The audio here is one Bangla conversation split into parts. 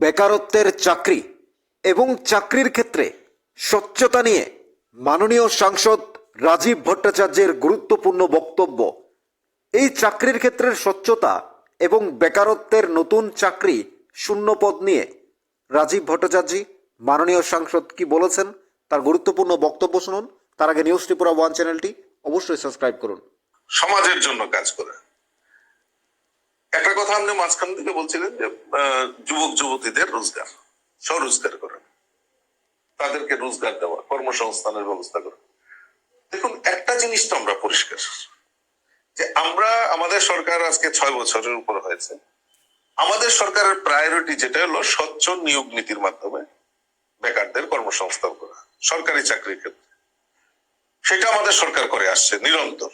বেকারত্বের চাকরি এবং চাকরির ক্ষেত্রে স্বচ্ছতা নিয়ে মাননীয় সাংসদ রাজীব ভট্টাচার্যের গুরুত্বপূর্ণ বক্তব্য। এই চাকরির ক্ষেত্রের স্বচ্ছতা এবং বেকারত্বের নতুন চাকরি শূন্য পদ নিয়ে রাজীব ভট্টাচার্যী, মাননীয় সাংসদ কি বলেছেন তার গুরুত্বপূর্ণ বক্তব্য শুনুন। তার আগে নিউজ ত্রিপুরা ওয়ান চ্যানেলটি অবশ্যই সাবস্ক্রাইব করুন। সমাজের জন্য কাজ করে। একটা কথা আপনি মাঝখান থেকে বলছিলেন যে যুবক যুবতীদের রোজগার, স্বরোজগার করেন তাদেরকে রোজগার দেওয়া, কর্মসংস্থানের ব্যবস্থা করা। দেখুন, একটা জিনিস তো আমরা পরিষ্কার। যে আমরা, আমাদের সরকার আজকে ছয় বছরের উপর হয়েছে। আমাদের সরকারের প্রায়োরিটি যেটা হলো স্বচ্ছ নিয়োগ নীতির মাধ্যমে বেকারদের কর্মসংস্থান করা, সরকারি চাকরির ক্ষেত্রে। সেটা আমাদের সরকার করে আসছে, নিরন্তর।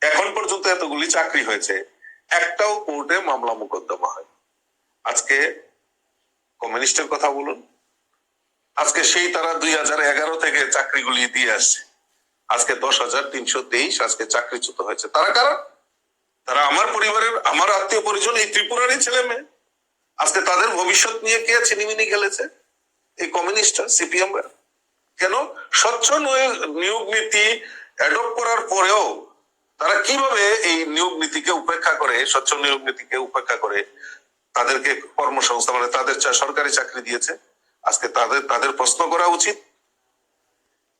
এখন পর্যন্ত এতগুলি চাকরি হয়েছে একটাও কোর্টে মামলা মোকদ্দমা হয় আজকে কমিউনিস্টের কথা বলুন। আজকে সেই তারা দুই হাজার এগারো থেকে চাকরিগুলি দিয়ে আসছে। আজকে দশ হাজার তিনশো তেইশ আজকে চাকরিচ্যুত হয়েছে। তারা কারা? তারা আমার পরিবারের, আমার আত্মীয় পরিজন, এই ত্রিপুরারই ছেলে মেয়ে। আজকে তাদের ভবিষ্যৎ নিয়ে কে ছিনিমিনি খেলেছে? এই কমিউনিস্টরা সিপিএমরা। কেন? স্বচ্ছ নয়- নিয়োগ নীতি অ্যাডপ্ট করার পরেও তারা কীভাবে এই নিয়োগ নীতিকে উপেক্ষা করে, স্বচ্ছ নিয়োগ নীতিকে উপেক্ষা করে তাদেরকে কর্মসংস্থান মানে তাদের সরকারি চাকরি দিয়েছে? আজকে তাদের তাদের প্রশ্ন করা উচিত।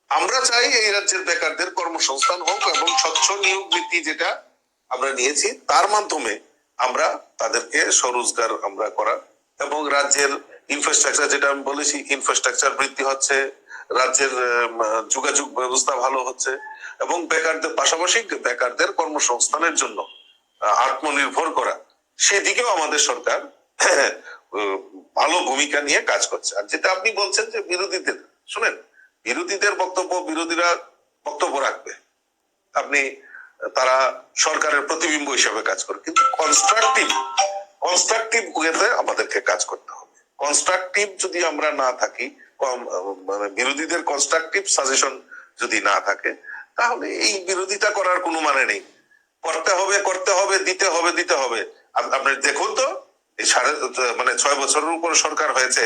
আমরা চাই এই রাজ্যের বেকারদের কর্মসংস্থান হোক এবং স্বচ্ছ নিয়োগ নীতি যেটা আমরা নিয়েছি, তার মাধ্যমে আমরা তাদেরকে স্বরোজগার আমরা করা এবং রাজ্যের ইনফ্রাস্ট্রাকচার যেটা আমি বলেছি ইনফ্রাস্ট্রাকচার বৃদ্ধি হচ্ছে রাজ্যের যোগাযোগ ব্যবস্থা ভালো হচ্ছে এবং বেকারদের পাশাপাশি বেকারদের কর্মসংস্থানের জন্য আত্মনির্ভর করা, সেদিকেও আমাদের সরকার ভালো ভূমিকা নিয়ে কাজ করছে। আর যেটা আপনি বলছেন যে বিরোধীদের, শুনেন, বিরোধীদের বক্তব্য বিরোধীরা বক্তব্য রাখবে। আপনি, তারা সরকারের প্রতিবিম্ব হিসেবে কাজ করে কিন্তু কনস্ট্রাকটিভ কনস্ট্রাকটিভ ওয়েতে আমাদেরকে কাজ করতে হবে। কনস্ট্রাকটিভ যদি আমরা না থাকি মানে বিরোধীদের কনস্ট্রাকটিভ সাজেশন যদি না থাকে, তাহলে এই বিরোধিতা করার কোনো মানে নেই। করতে হবে করতে হবে, দিতে হবে দিতে হবে। আপনি দেখুন তো সাড়ে মানে ছয় বছরের উপর সরকার হয়েছে,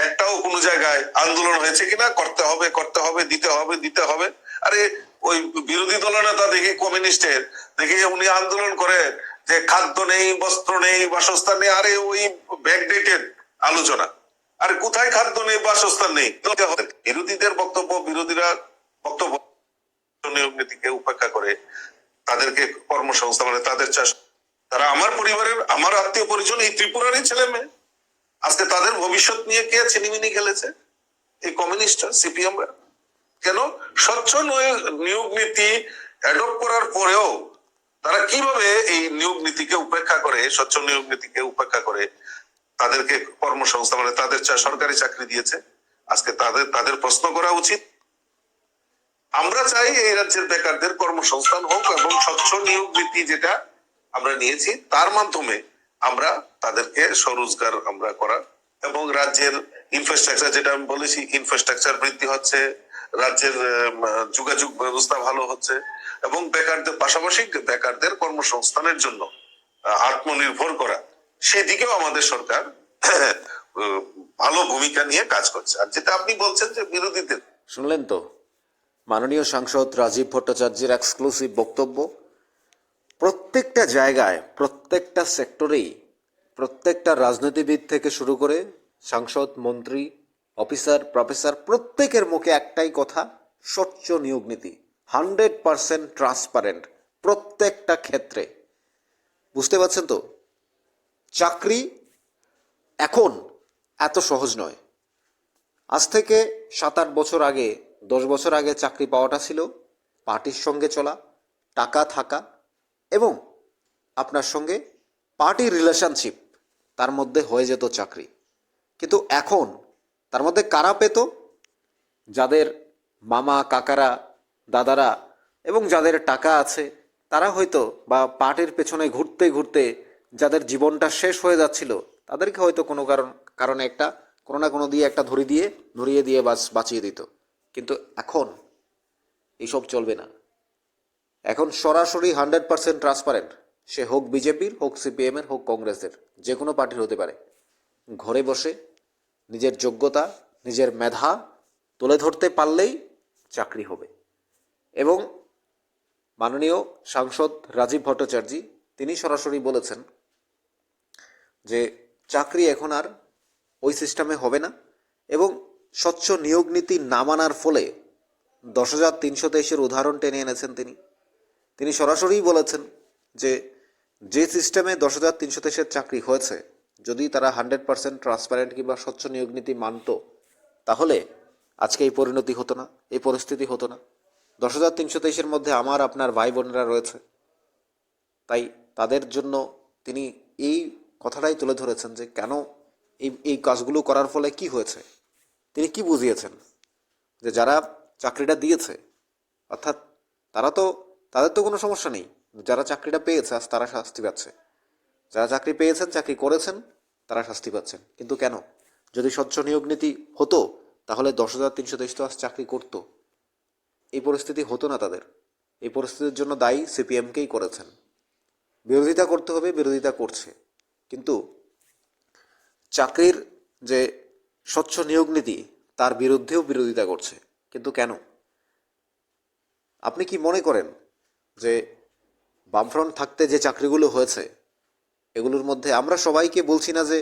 একটাও কোনো জায়গায় আন্দোলন হয়েছে কিনা, করতে হবে করতে হবে, দিতে হবে দিতে হবে। আরে, ওই বিরোধী দলনেতা দেখি কমিউনিস্টের, দেখি উনি আন্দোলন করে যে খাদ্য নেই, বস্ত্র নেই, বাসস্থান নেই, আরে ওই ব্যাকডেটেড আলোচনা। আরে কোথায় খাদ্য নেই, বাসস্থান নেই? বিরোধীদের বক্তব্য, বিরোধীরা বক্তব্য নীতিকে উপেক্ষা করে তাদেরকে কর্মসংস্থান মানে তাদের চাষ। তারা আমার পরিবারের, আমার আত্মীয় পরিজন, এই ত্রিপুরারই ছেলে মেয়ে। আজকে তাদের ভবিষ্যৎ নিয়ে কে ছিনিমিনি খেলেছে? এই কমিউনিস্টরা, সিপিএমরা। কেন? স্বচ্ছ নয়- নিয়োগ নীতি অ্যাডপ্ট করার পরেও তারা কীভাবে এই নিয়োগ নীতিকে উপেক্ষা করে, স্বচ্ছ নিয়োগ নীতিকে উপেক্ষা করে তাদেরকে কর্মসংস্থান মানে তাদের সরকারি চাকরি দিয়েছে। আজকে তাদের তাদের প্রশ্ন করা উচিত। আমরা চাই এই রাজ্যের বেকারদের কর্মসংস্থান হোক এবং স্বচ্ছ নিয়োগ নীতি যেটা আমরা নিয়েছি, তার মাধ্যমে আমরা তাদেরকে স্বরোজগার আমরা করা এবং রাজ্যের ইনফ্রাস্ট্রাকচার যেটা আমি বলেছি ইনফ্রাস্ট্রাকচার বৃদ্ধি হচ্ছে, রাজ্যের যোগাযোগ ব্যবস্থা ভালো হচ্ছে এবং বেকারদের, পাশাপাশি বেকারদের কর্মসংস্থানের জন্য আত্মনির্ভর করা। সেদিকেও আমাদের সরকার ভালো ভূমিকা নিয়ে কাজ করছে। আর যেটা আপনি বলছেন যে বিরোধীদের। শুনলেন তো? মাননীয় সাংসদ রাজীব ভট্টাচার্যের এক্সক্লুসিভ বক্তব্য। প্রত্যেকটা জায়গায়, প্রত্যেকটা সেক্টরেই প্রত্যেকটা রাজনীতিবিদ থেকে শুরু করে সাংসদ, মন্ত্রী অফিসার প্রফেসর প্রত্যেকের মুখে একটাই কথা, স্বচ্ছ নিয়োগ নীতি। হান্ড্রেড পারসেন্ট ট্রান্সপারেন্ট প্রত্যেকটা ক্ষেত্রে। বুঝতে পারছেন তো? চাকরি এখন এত সহজ নয়। আজ থেকে সাত আট বছর আগে, দশ বছর আগে চাকরি পাওয়াটা ছিল পার্টির সঙ্গে চলা, টাকা থাকা এবং আপনার সঙ্গে পার্টির রিলেশনশিপ, তার মধ্যে হয়ে যেত চাকরি। কিন্তু এখন তার মধ্যে কারা পেত? যাদের মামা, কাকারা, দাদারা এবং যাদের টাকা আছে, তারা হয়তো বা পার্টির পেছনে ঘুরতে ঘুরতে যাদের জীবনটা শেষ হয়ে যাচ্ছিল, তাদেরকে হয়তো কোনো কারণ কারণে একটা, কোনো না কোনো দিয়ে একটা ধরে দিয়ে, ধরিয়ে দিয়ে বাস বাঁচিয়ে দিত। কিন্তু এখন এইসব চলবে না। এখন সরাসরি হান্ড্রেড পার্সেন্ট ট্রান্সপারেন্ট। সে হোক বিজেপির, হোক সিপিএমের, হোক কংগ্রেসের, যে কোনো পার্টির হতে পারে। ঘরে বসে নিজের যোগ্যতা, নিজের মেধা তুলে ধরতে পারলেই চাকরি হবে। এবং মাননীয় সাংসদ রাজীব ভট্টাচার্য, তিনি সরাসরি বলেছেন যে চাকরি এখন আর ওই সিস্টেমে হবে না এবং স্বচ্ছ নিয়োগ নীতি না মানার ফলে দশ হাজার তিনশো তেইশের উদাহরণ টেনে এনেছেন তিনি। তিনি সরাসরিই বলেছেন যে যে সিস্টেমে দশ হাজার তিনশো তেইশের চাকরি হয়েছে, যদি তারা হান্ড্রেড পার্সেন্ট ট্রান্সপারেন্ট কিংবা স্বচ্ছ নিয়োগ নীতি মানত, তাহলে আজকে এই পরিণতি হতো না, এই পরিস্থিতি হতো না। দশ হাজার তিনশো তেইশের মধ্যে আমার, আপনার ভাই বোনেরা রয়েছে। তাই তাদের জন্য তিনি এই কথাটাই তুলে ধরেছেন যে কেন এই এই কাজগুলো করার ফলে কি হয়েছে? তিনি কি বুঝিয়েছেন? যে যারা চাকরিটা দিয়েছে, অর্থাৎ তারা তো, তাদের তো কোনো সমস্যা নেই। যারা চাকরিটা পেয়েছে, আজ তারা শাস্তি পাচ্ছে। যারা চাকরি পেয়েছেন, চাকরি করেছেন, তারা শাস্তি পাচ্ছেন। কিন্তু কেন? যদি স্বচ্ছ নিয়োগ নীতি হতো, তাহলে দশ হাজার তিনশো তেইশ তো আজ চাকরি করতো। এই পরিস্থিতি হতো না তাদের। এই পরিস্থিতির জন্য দায়ী সিপিএমকেই করেছেন। বিরোধিতা করতে হবে, বিরোধিতা করছে। কিন্তু চাকরির যে স্বচ্ছ নিয়োগ নীতি, তার বিরুদ্ধেও বিরোধিতা করছে। কিন্তু কেন? আপনি কি মনে করেন যে বামফ্রন্ট থাকতে যে চাকরিগুলো হয়েছে, এগুলোর মধ্যে আমরা সবাইকে বলছি না যে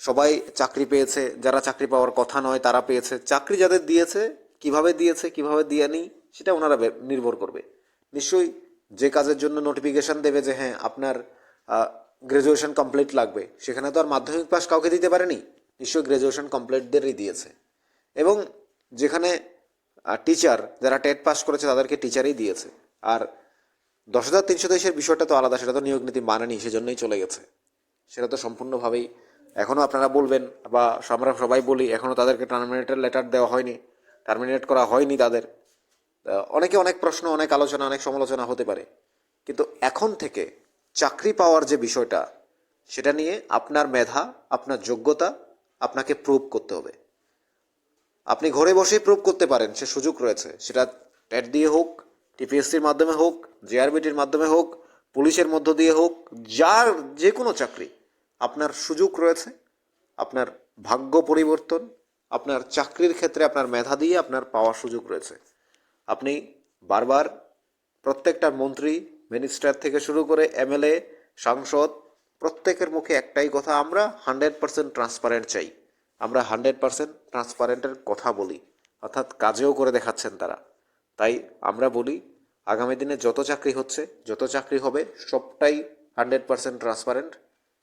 সবাই চাকরি পেয়েছে, যারা চাকরি পাওয়ার কথা নয় তারা পেয়েছে। চাকরি যাদের দিয়েছে, কীভাবে দিয়েছে, কীভাবে দিয়েনি সেটা ওনারা নির্ভর করবে। নিশ্চয়ই যে কাজের জন্য নোটিফিকেশন দেবে যে হ্যাঁ আপনার গ্রাজুয়েশন কমপ্লিট লাগবে। সেখানে তো আর মাধ্যমিক পাস কাউকে দিতে পারেনি। নিশ্চয়ই গ্রাজুয়েশন কমপ্লিটদেরই দিয়েছে। এবং যেখানে টিচার যারা টেট পাস করেছে তাদেরকে টিচারই দিয়েছে। আর দশ হাজার তিনশো তেইশের বিষয়টা তো আলাদা, সেটা তো নিয়োগ নীতি মানেনি, সেজন্যই চলে গেছে। সেটা তো সম্পূর্ণভাবেই এখনও আপনারা বলবেন, বা আমরা সবাই বলি এখনও তাদেরকে টার্মিনেটের লেটার দেওয়া হয়নি টার্মিনেট করা হয়নি তাদের। অনেকে অনেক প্রশ্ন, অনেক আলোচনা, অনেক সমালোচনা হতে পারে। কিন্তু এখন থেকে চাকরি পাওয়ার যে বিষয়টা, সেটা নিয়ে আপনার মেধা, আপনার যোগ্যতা আপনাকে প্রুভ করতে হবে। আপনি ঘরে বসেই প্রুভ করতে পারেন, সে সুযোগ রয়েছে। সেটা ট্যাট দিয়ে হোক টিপিএসসির মাধ্যমে হোক জেআরবিটির মাধ্যমে হোক, পুলিশের মধ্য দিয়ে হোক, যার যে কোনো চাকরি, আপনার সুযোগ রয়েছে, আপনার ভাগ্য পরিবর্তন, আপনার চাকরির ক্ষেত্রে আপনার মেধা দিয়ে আপনার পাওয়ার সুযোগ রয়েছে। আপনি বারবার প্রত্যেকটা মন্ত্রী মিনিস্টার থেকে শুরু করে এমএলএ সাংসদ, প্রত্যেকের মুখে একটাই কথা, আমরা হান্ড্রেড পার্সেন্ট ট্রান্সপারেন্ট চাই। আমরা হান্ড্রেড পার্সেন্ট ট্রান্সপারেন্টের কথা বলি, অর্থাৎ কাজেও করে দেখাচ্ছেন তারা। তাই আমরা বলি, আগামী দিনে যত চাকরি হচ্ছে, যত চাকরি হবে, সবটাই হান্ড্রেড পার্সেন্ট ট্রান্সপারেন্ট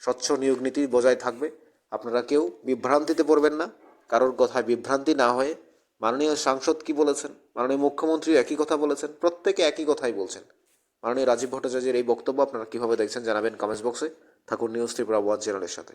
স্বচ্ছ নিয়োগ নীতি বজায় থাকবে। আপনারা কেউ বিভ্রান্তিতে পড়বেন না, কারোর কথায় বিভ্রান্তি না হয়ে মাননীয় সাংসদ কি বলেছেন, মাননীয় মুখ্যমন্ত্রী একই কথা বলেছেন, প্রত্যেকে একই কথাই বলছেন। মাননীয় রাজীব ভট্টাচার্যের এই বক্তব্য আপনারা কীভাবে দেখছেন জানাবেন কমেন্টস বক্সে। থাকুন নিউজ ত্রিপুরা ওয়ান চ্যানেলের সাথে।